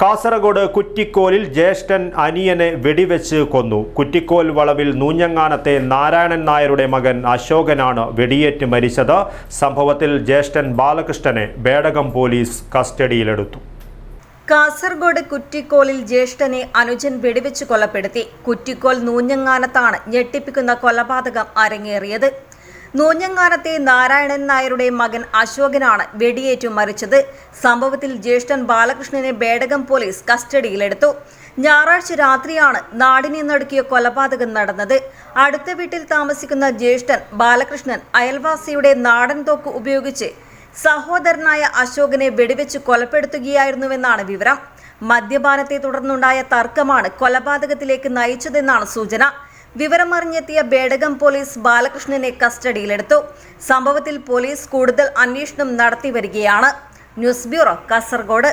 കാസർഗോഡ് കുറ്റിക്കോലിൽ ജ്യേഷ്ഠൻ അനിയനെ വെടിവെച്ച് കൊന്നു. കുറ്റിക്കോൽ വളവിൽ നൂഞ്ഞങ്ങാനത്തെ നാരായണൻ നായരുടെ മകൻ അശോകനാണ് വെടിയേറ്റ് മരിച്ചത്. സംഭവത്തിൽ ജ്യേഷ്ഠൻ ബാലകൃഷ്ണനെ ബേടകം പോലീസ് കസ്റ്റഡിയിലെടുത്തു. കാസർഗോഡ് കുറ്റിക്കോലിൽ ജ്യേഷ്ഠനെ അനുജൻ വെടിവെച്ച് കൊലപ്പെടുത്തി. കുറ്റിക്കോൽ നൂഞ്ഞങ്ങാനത്താണ് ഞെട്ടിപ്പിക്കുന്ന കൊലപാതകം അരങ്ങേറിയത്. നൂഞ്ഞങ്ങാനത്തെ നാരായണൻ നായരുടെ മകൻ അശോകനാണ് വെടിയേറ്റു മരിച്ചത്. സംഭവത്തിൽ ജ്യേഷ്ഠൻ ബാലകൃഷ്ണനെ ബേടകം പോലീസ് കസ്റ്റഡിയിലെടുത്തു. ഞായറാഴ്ച രാത്രിയാണ് നാടിനെ നടുക്കിയ കൊലപാതകം നടന്നത്. അടുത്ത വീട്ടിൽ താമസിക്കുന്ന ജ്യേഷ്ഠൻ ബാലകൃഷ്ണൻ അയൽവാസിയുടെ നാടൻ തോക്ക് ഉപയോഗിച്ച് സഹോദരനായ അശോകനെ വെടിവെച്ച് കൊലപ്പെടുത്തുകയായിരുന്നുവെന്നാണ് വിവരം. മദ്യപാനത്തെ തുടർന്നുണ്ടായ തർക്കമാണ് കൊലപാതകത്തിലേക്ക് നയിച്ചതെന്നാണ് സൂചന. വിവരമറിഞ്ഞെത്തിയ ബേഡകം പോലീസ് ബാലകൃഷ്ണനെ കസ്റ്റഡിയിലെടുത്തു. സംഭവത്തിൽ പോലീസ് കൂടുതൽ അന്വേഷണം നടത്തി വരികയാണ് ന്യൂസ് ബ്യൂറോ കാസർഗോഡ്.